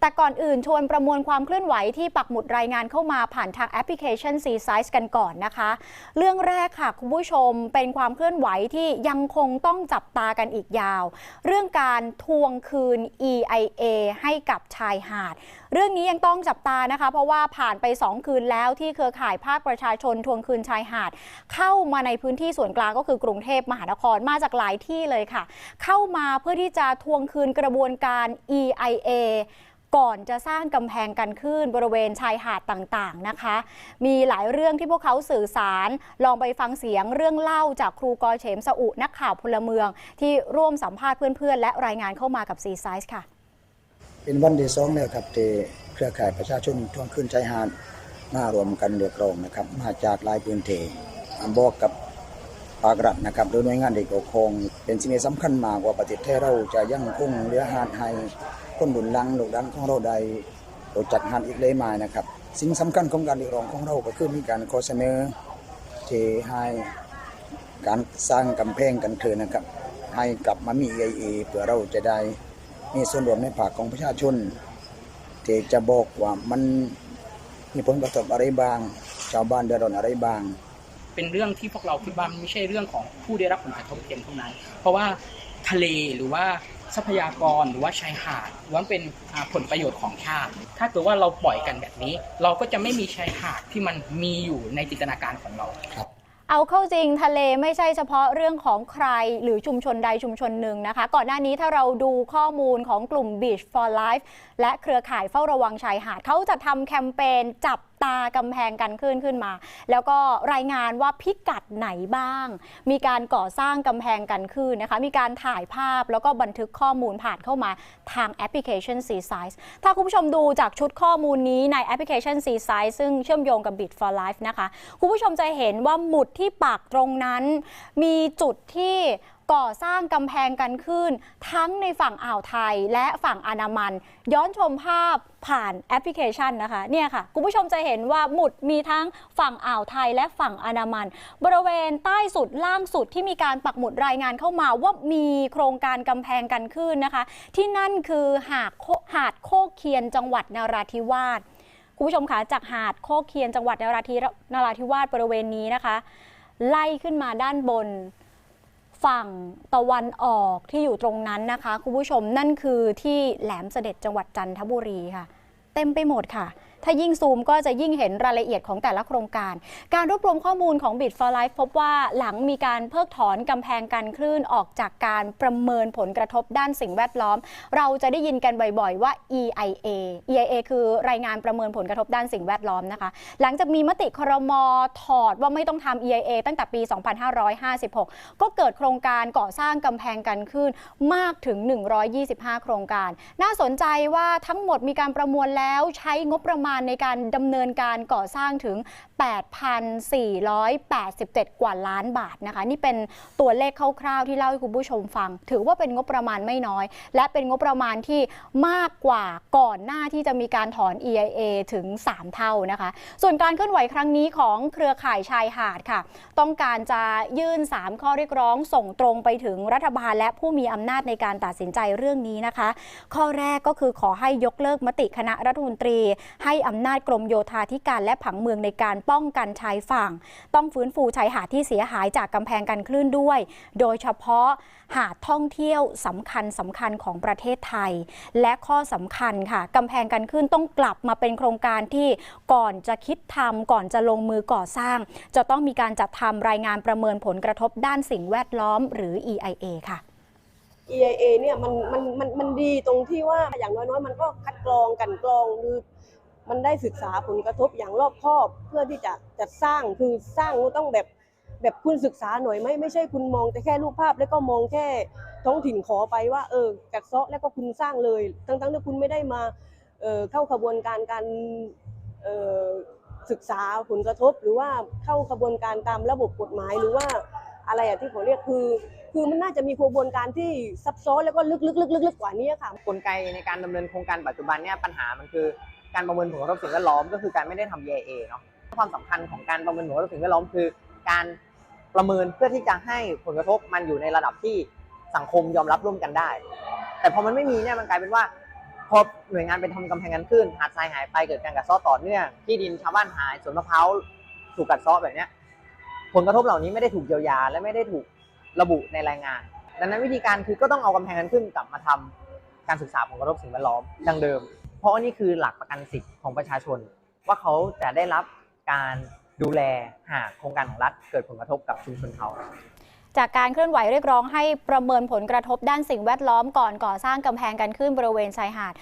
แต่ก่อนอื่นชวนประมวลความเคลื่อนไหวที่ปักหมุดรายงานเข้ามาผ่านทางแอปพลิเคชัน C Size กันก่อนนะคะ เรื่องแรกค่ะคุณผู้ชมเป็นความเคลื่อนไหวที่ยังคงต้องจับตากันอีกยาว เรื่องการทวงคืน EIA ให้กับชายหาด เรื่องนี้ยังต้องจับตานะคะ เพราะว่าผ่านไป 2 คืนแล้วที่เครือข่ายภาคประชาชนทวงคืนชายหาด เข้ามาในพื้นที่ส่วนกลางก็คือกรุงเทพมหานครมาจากหลายที่เลยค่ะ เข้ามาเพื่อที่จะทวงคืนกระบวนการ EIA ก่อนจะสร้างกำแพงกันขึ้นบริเวณชายหาดต่างๆนะคะ มีหลายเรื่องที่พวกเขาสื่อสาร ลองไปฟังเสียงเรื่องเล่าจากครูกอเฉมสอุนักข่าวพลเมือง ที่ร่วมสัมภาษณ์เพื่อนๆ และรายงานเข้ามากับ C Size ค่ะ เป็นวันที่สองแล้วครับที่เครือข่ายประชาชนทวงคืนชายหาดมารวมกันเรียกร้องนะครับ มาจากหลายพื้นที่บอกกับภาครัฐนะครับหรือหน่วยงานที่เกี่ยวข้อง เป็นสิ่งที่สำคัญมากว่าประเทศไทยเราจะยังคงเหลือหาดให้ คนดุนหลังลูกหลานของเราได้รู้จักหาดอีกเลยมานะครับ สิ่งสำคัญของการเรียกร้องของเราก็คือมีการขอเสนอที่ให้การสร้างกำแพงกันเถิดนะครับ ให้กลับมามี EIA เพื่อเราจะได้มีส่วนรวมในภาคของประชาชนที่จะบอกว่ามันมีผลกระทบอะไรบ้าง ชาวบ้านเดือดร้อนอะไรบ้าง เป็นเรื่องที่พวกเราคิดว่าไม่ใช่เรื่องของผู้ได้รับผลกระทบเพียงเท่านั้น เพราะว่า ทะเลหรือว่าทรัพยากรหรือว่าชายหาดล้วนเป็นอ่าผลประโยชน์ของชาติ ถ้าเกิดว่าเราปล่อยกันแบบนี้ เราก็จะไม่มีชายหาดที่มันมีอยู่ในจินตนาการของเราเอาเข้าจริงทะเลไม่ใช่เฉพาะเรื่องของใครหรือชุมชนใดชุมชนหนึ่งนะคะ ก่อนหน้านี้ถ้าเราดูข้อมูลของกลุ่ม Beach for Life และเครือข่ายเฝ้าระวังชายหาดเขาจะทำแคมเปญจับ ตากำแพงกันขึ้นขึ้นมา แล้วก็รายงานว่าพิกัดไหนบ้าง มีการก่อสร้างกำแพงกันขึ้นนะคะ มีการถ่ายภาพแล้วก็บันทึกข้อมูลผ่านเข้ามาทางแอปพลิเคชัน C Size ถ้าคุณผู้ชมดูจากชุดข้อมูลนี้ในแอปพลิเคชัน C Size ซึ่งเชื่อมโยงกับ Bit for Life นะคะ คุณผู้ชมจะเห็นว่าหมุดที่ปักตรงนั้น มีจุดที่ ก่อสร้างกำแพงกันขึ้น ทั้งในฝั่งอ่าวไทยและฝั่งอานามัน ย้อนชมภาพผ่านแอปพลิเคชันนะคะเนี่ยค่ะคุณผู้ชมจะเห็นว่าหมุดมีทั้งฝั่งอ่าวไทยและฝั่งอานามัน บริเวณใต้สุดล่างสุดที่มีการปักหมุดรายงานเข้ามาว่ามีโครงการกำแพงกันขึ้นนะคะ ที่นั่นคือหาดโคหาดโคกเคียนจังหวัดนราธิวาสคุณผู้ชมคะจากหาดโคกเคียนจังหวัดนราธินราธิวาสบริเวณนี้นะคะ ไล่ขึ้นมาด้านบน ฝั่งตะวันออกที่อยู่ตรงนั้นนะคะ คุณผู้ชมนั่นคือที่แหลมเสด็จจังหวัดจันทบุรีค่ะ เต็มไปหมดค่ะ ถ้ายิ่งซูมก็จะยิ่งเห็นรายละเอียดของแต่ละโครงการ การรวบรวมข้อมูลของ Bit for Life พบว่าหลังมีการเพิกถอนกำแพงกันคลื่นออกจากการประเมินผลกระทบด้านสิ่งแวดล้อม เราจะได้ยินกันบ่อยๆ ว่า EIA EIA คือรายงานประเมินผลกระทบด้านสิ่งแวดล้อมนะคะ หลังจากมีมติครมถอดว่าไม่ต้องทำ EIA ตั้งแต่ปี 2556 ก็เกิดโครงการก่อสร้างกำแพงกันขึ้นมากถึง 125 โครงการ น่าสนใจว่าทั้งหมดมีการประมวลแล้วใช้งบประมาณในการดำเนินการก่อสร้างถึง 8,487 กว่าล้านบาทนะคะ นี่เป็นตัวเลขคร่าวๆที่เล่าให้คุณผู้ชมฟัง ถือว่าเป็นงบประมาณไม่น้อย และเป็นงบประมาณที่มากกว่าก่อนหน้าที่จะมีการถอน EIA ถึง 3 เท่านะคะ ส่วนการเคลื่อนไหวครั้งนี้ของเครือข่ายชายหาดค่ะ ต้องการจะยื่น 3 ข้อเรียกร้องส่งตรงไปถึงรัฐบาลและผู้มีอำนาจในการตัดสินใจเรื่องนี้นะคะ ข้อแรกก็คือขอให้ยกเลิกมติคณะรัฐมนตรี ให้อำนาจกรมโยธาธิการและผังเมืองในการป้องกันชายฝั่ง ต้องฟื้นฟูชายหาดที่เสียหายจากกำแพงกันคลื่นด้วย โดยเฉพาะหาดท่องเที่ยวสำคัญสำคัญของประเทศไทย และข้อสำคัญค่ะกำแพงกันคลื่นต้องกลับมาเป็นโครงการที่ก่อนจะคิดทำก่อนจะลงมือก่อสร้าง จะต้องมีการจัดทำรายงานประเมินผลกระทบด้านสิ่งแวดล้อมหรือ EIA ค่ะ EIA เนี่ยมันมันมันมันดีตรงที่ว่าอย่างน้อยๆ มันก็คัดกรองกันกรองคือ มันได้ศึกษาผลกระทบอย่างรอบคอบเพื่อที่จะจัดสร้างคือสร้างต้องแบบแบบคุณศึกษาหน่อยไม่ไม่ใช่คุณมองแต่แค่รูปภาพ แล้วก็มองแค่ท้องถิ่นขอไปว่าเออกัดเซาะแล้วก็คุณสร้างเลย ทั้งๆที่คุณไม่ได้มาเเข้าขบวนการการศึกษาผลกระทบ หรือว่าเข้าขบวนการตามระบบกฎหมายหรือว่าอะไรอะที่เขาเรียกคือ คือมันน่าจะมีกระบวนการที่ซับซ้อนแล้วก็ลึกๆๆๆกว่านี้ค่ะกลไกในการดำเนินโครงการปัจจุบันเนี่ยปัญหามันคือ การประเมินผลกระทบสิ่งแวดล้อมก็คือการไม่ได้ทำ EIA เนาะความสำคัญของการประเมินผลกระทบสิ่งแวดล้อมคือ การประเมินเพื่อที่จะให้ผลกระทบมันอยู่ในระดับที่สังคมยอมรับร่วมกันได้ แต่พอมันไม่มีเนี่ยมันกลายเป็นว่าพอหน่วยงานไปทำกำแพงกันขึ้นหาดทรายหายไปเกิดการกัดเซาะต่อเนื่องที่ดินชาวบ้านหายสวนมะพร้าวถูกกัดเซาะแบบเนี้ยผลกระทบเหล่านี้ไม่ได้ถูกเยียวยา และไม่ได้ถูกระบุในรายงาน ดังนั้นวิธีการคือก็ต้องเอากำแพงกันขึ้นกลับมาทำการศึกษาผลกระทบสิ่งแวดล้อมดังเดิม เพราะนี่คือหลักประกันสิทธิ์ของประชาชน ว่าเขาจะได้รับการดูแลหากโครงการของรัฐเกิดผลกระทบกับชุมชนเขาจากการเคลื่อนไหวเรียกร้องให้ประเมินผลกระทบด้านสิ่งแวดล้อมก่อนก่อสร้างกำแพงกันขึ้นบริเวณชายหาด